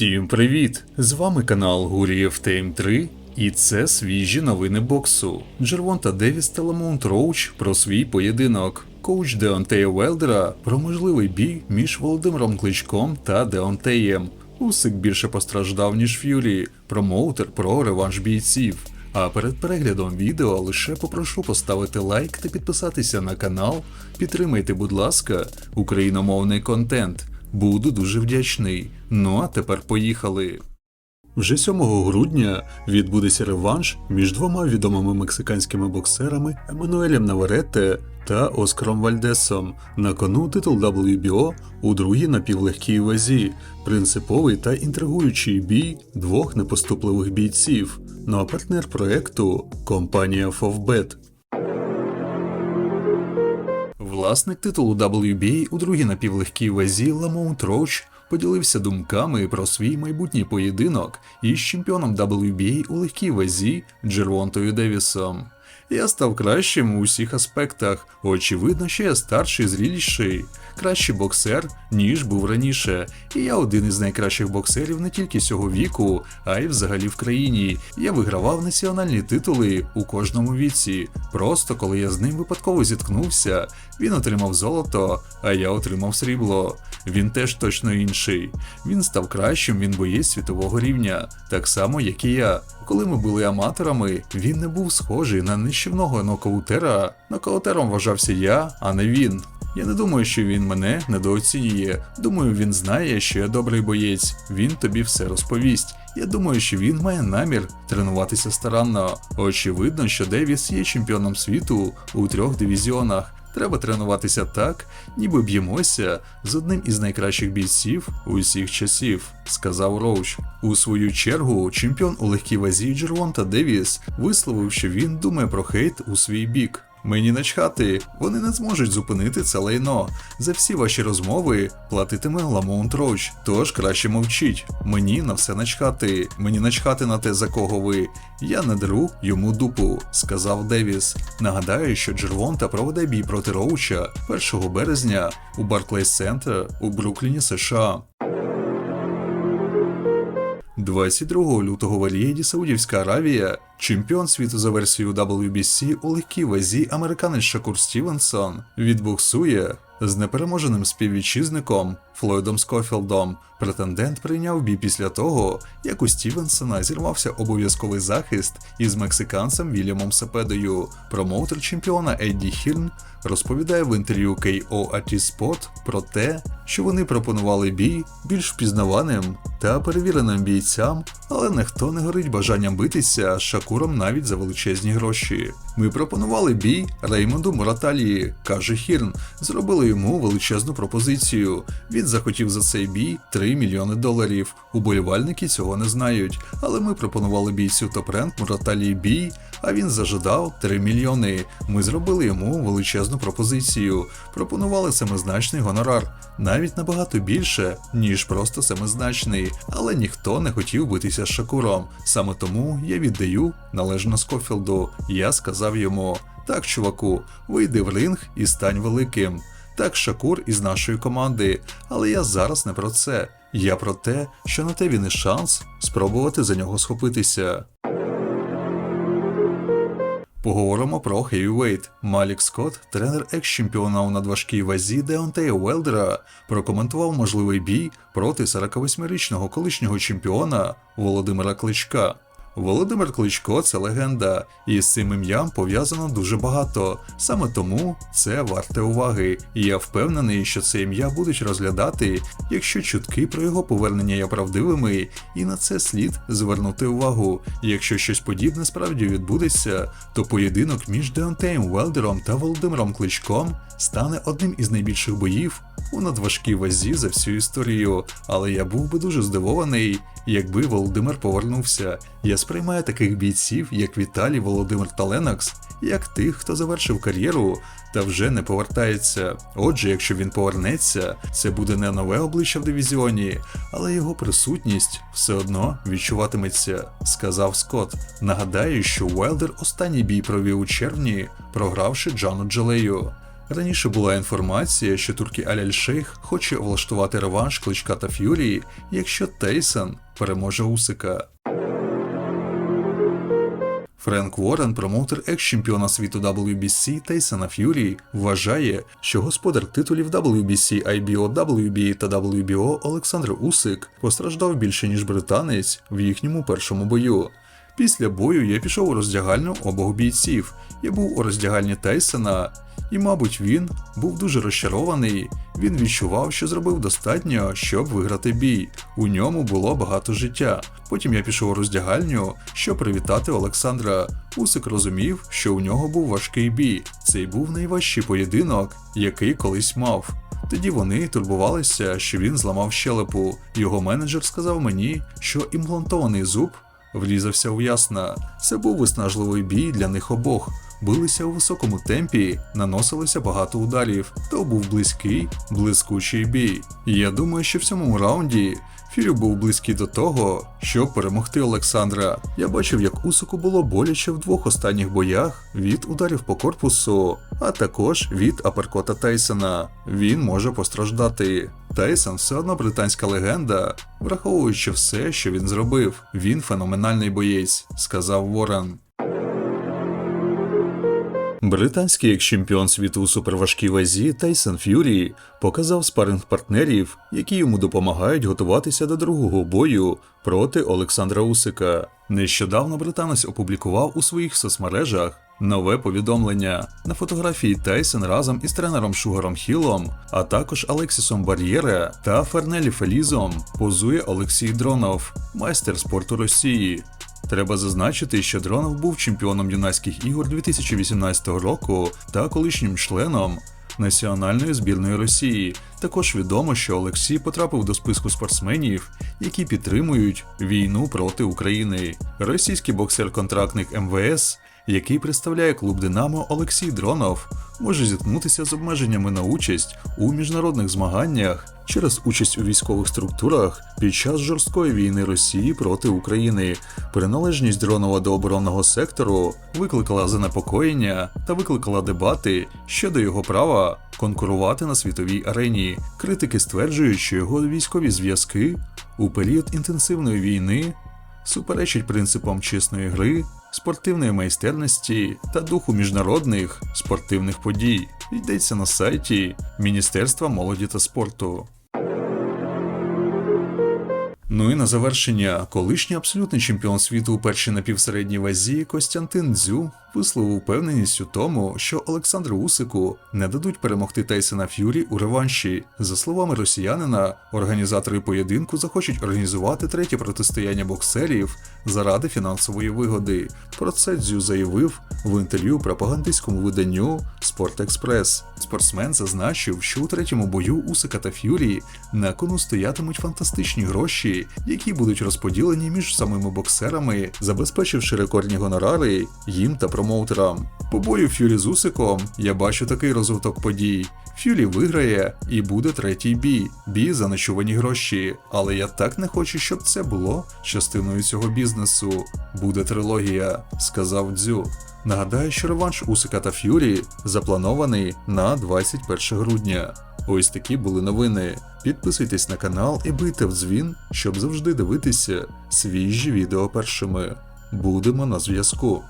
Всім привіт! З вами канал Гурієв Тейм 3 і це свіжі новини боксу. Джервонта Девіс та Ламонт Роуч про свій поєдинок. Коуч Деонтея Велдера про можливий бій між Володимиром Кличком та Деонтеєм. Усик більше постраждав, ніж Ф'юрі. Промоутер про реванш бійців. А перед переглядом відео лише попрошу поставити лайк та підписатися на канал. Підтримайте, будь ласка, україномовний контент. Буду дуже вдячний. Ну а тепер поїхали. Вже 7 грудня відбудеться реванш між двома відомими мексиканськими боксерами Еммануелем Наваретте та Оскаром Вальдесом. На кону титул WBO у другій напівлегкій вазі, принциповий та інтригуючий бій двох непоступливих бійців. Ну а партнер проекту компанія Фовбет. Власник титулу WBA у другій напівлегкій вазі Ламонт Роуч поділився думками про свій майбутній поєдинок із чемпіоном WBA у легкій вазі Джервонтою Девісом. Я став кращим у усіх аспектах. Очевидно, що я старший, зріліший, кращий боксер, ніж був раніше. І я один із найкращих боксерів не тільки цього віку, а й взагалі в країні. Я вигравав національні титули у кожному віці. Просто коли я з ним випадково зіткнувся, він отримав золото, а я отримав срібло. Він теж точно інший. Він став кращим, він боєць світового рівня, так само, як і я. Коли ми були аматорами, він не був схожий на нищівного нокаутера. Нокаутером вважався я, а не він. Я не думаю, що він мене недооцінює. Думаю, він знає, що я добрий боєць. Він тобі все розповість. Я думаю, що він має намір тренуватися старанно. Очевидно, що Девіс є чемпіоном світу у трьох дивізіонах. Треба тренуватися так, ніби б'ємося з одним із найкращих бійців усіх часів, сказав Роуч. У свою чергу, чемпіон у легкій вазі Джервонта Девіс висловив, що він думає про хейт у свій бік. Мені начхати, вони не зможуть зупинити це лайно. За всі ваші розмови платитиме Ламонт Роуч, тож краще мовчіть. Мені на все начхати. Мені начхати на те, за кого ви. Я не деру йому дупу, сказав Девіс. Нагадаю, що Джервонта проведе бій проти Роуча 1 березня у Барклейс Центр у Брукліні, США. 22 лютого в Алієді Саудівська Аравія, чемпіон світу за версією WBC у легкій вазі американець Шакур Стівенсон відбуксує з непереможеним співвітчизником Флойдом Скофілдом. Претендент прийняв бій після того, як у Стівенсона зірвався обов'язковий захист із мексиканцем Вільямом Сепедою. Промоутер чемпіона Едді Хірн розповідає в інтерв'ю KO AT Sport про те, що вони пропонували бій більш впізнаваним та перевіреним бійцям, але ніхто не горить бажанням битися з Шакуром навіть за величезні гроші. Ми пропонували бій Реймонду Мураталії, каже Хірн. Зробили йому величезну пропозицію. Він захотів за цей бій 3 мільйони доларів. Уболівальники цього не знають. Але ми пропонували бійцю топ-ренк Мураталії бій, а він зажадав 3 мільйони. Ми зробили йому величезну пропозицію. Пропонували семизначний гонорар, навіть набагато більше, ніж просто семизначний. Але ніхто не хотів битися з Шакуром. Саме тому я віддаю належно Скофілду. Я сказав йому: так, чуваку, вийди в ринг і стань великим. Так, Шакур із нашої команди, але я зараз не про це. Я про те, що на те він і шанс спробувати за нього схопитися. Поговоримо про хевівейт. Малік Скотт, тренер екс-чемпіона у надважкій вазі Деонтея Уелдера, прокоментував можливий бій проти 48-річного колишнього чемпіона Володимира Кличка. Володимир Кличко це легенда, і з цим ім'ям пов'язано дуже багато. Саме тому це варте уваги. І я впевнений, що це ім'я будуть розглядати, якщо чутки про його повернення є правдивими, і на це слід звернути увагу. Якщо щось подібне справді відбудеться, то поєдинок між Деонтеєм Велдером та Володимиром Кличком стане одним із найбільших боїв у надважкій вазі за всю історію. Але я був би дуже здивований, якби Володимир повернувся. Я сприймаю таких бійців, як Віталій, Володимир та Ленокс, як тих, хто завершив кар'єру та вже не повертається. Отже, якщо він повернеться, це буде не нове обличчя в дивізіоні, але його присутність все одно відчуватиметься, сказав Скотт. Нагадаю, що Уайлдер останній бій провів у червні, програвши Джану Джалею. Раніше була інформація, що турки Аляль Шейх хоче влаштувати реванш Кличка та Ф'юрі, якщо Тейсон переможе Усика. Френк Уоррен, промоутер екс-чемпіона світу WBC Тейсона Ф'юрі, вважає, що господар титулів WBC, IBO, WBA та WBO Олександр Усик постраждав більше ніж британець в їхньому першому бою. Після бою я пішов у роздягальню обох бійців. Я був у роздягальні Тейсона, і, мабуть, він був дуже розчарований. Він відчував, що зробив достатньо, щоб виграти бій. У ньому було багато життя. Потім я пішов у роздягальню, щоб привітати Олександра. Усик розумів, що у нього був важкий бій. Цей був найважчий поєдинок, який колись мав. Тоді вони турбувалися, що він зламав щелепу. Його менеджер сказав мені, що імплантований зуб врізався у ясна. Це був виснажливий бій для них обох. Билися у високому темпі, наносилося багато ударів. То був близький, блискучий бій. Я думаю, що в цьому раунді Фюрі був близький до того, щоб перемогти Олександра. Я бачив, як Усику було боляче в двох останніх боях від ударів по корпусу, а також від аперкота Тайсона. Він може постраждати. Тайсон все одно британська легенда, враховуючи все, що він зробив. Він феноменальний боєць, сказав Ворен. Британський екс-чемпіон світу у суперважкій вазі Тайсон Ф'юрі показав спаринг партнерів, які йому допомагають готуватися до другого бою проти Олександра Усика. Нещодавно британець опублікував у своїх соцмережах нове повідомлення. На фотографії Тайсон разом із тренером Шугаром Хілом, а також Алексісом Бар'єре та Фернелі Фелізом позує Олексій Дронов, майстер спорту Росії. Треба зазначити, що Дронов був чемпіоном юнацьких ігор 2018 року та колишнім членом національної збірної Росії. Також відомо, що Олексій потрапив до списку спортсменів, які підтримують війну проти України. Російський боксер-контрактник МВС, який представляє клуб Динамо Олексій Дронов, може зіткнутися з обмеженнями на участь у міжнародних змаганнях через участь у військових структурах під час жорсткої війни Росії проти України. Приналежність Дронова до оборонного сектору викликала занепокоєння та викликала дебати щодо його права конкурувати на світовій арені. Критики стверджують, що його військові зв'язки у період інтенсивної війни суперечить принципам чесної гри, спортивної майстерності та духу міжнародних спортивних подій. Йдеться на сайті Міністерства молоді та спорту. Ну і на завершення, колишній абсолютний чемпіон світу у першій напівсередній вазі Костянтин Дзю висловив впевненість у тому, що Олександру Усику не дадуть перемогти Тайсона Ф'юрі у реванші. За словами росіянина, організатори поєдинку захочуть організувати третє протистояння боксерів заради фінансової вигоди. Про це Дзю заявив в інтерв'ю пропагандистському виданню Спорт Експрес. Спортсмен зазначив, що у третьому бою Усика та Ф'юрі на кону стоятимуть фантастичні гроші, які будуть розподілені між самими боксерами, забезпечивши рекордні гонорари їм та промоутерам. По бою Ф'юрі з Усиком я бачу такий розвиток подій. Ф'юрі виграє і буде третій бій, бій за ночувані гроші. Але я так не хочу, щоб це було частиною цього бізнесу. Буде трилогія, сказав Дзю. Нагадаю, що реванш Усика та Ф'юрі запланований на 21 грудня. Ось такі були новини. Підписуйтесь на канал і бийте в дзвін, щоб завжди дивитися свіжі відео першими. Будемо на зв'язку.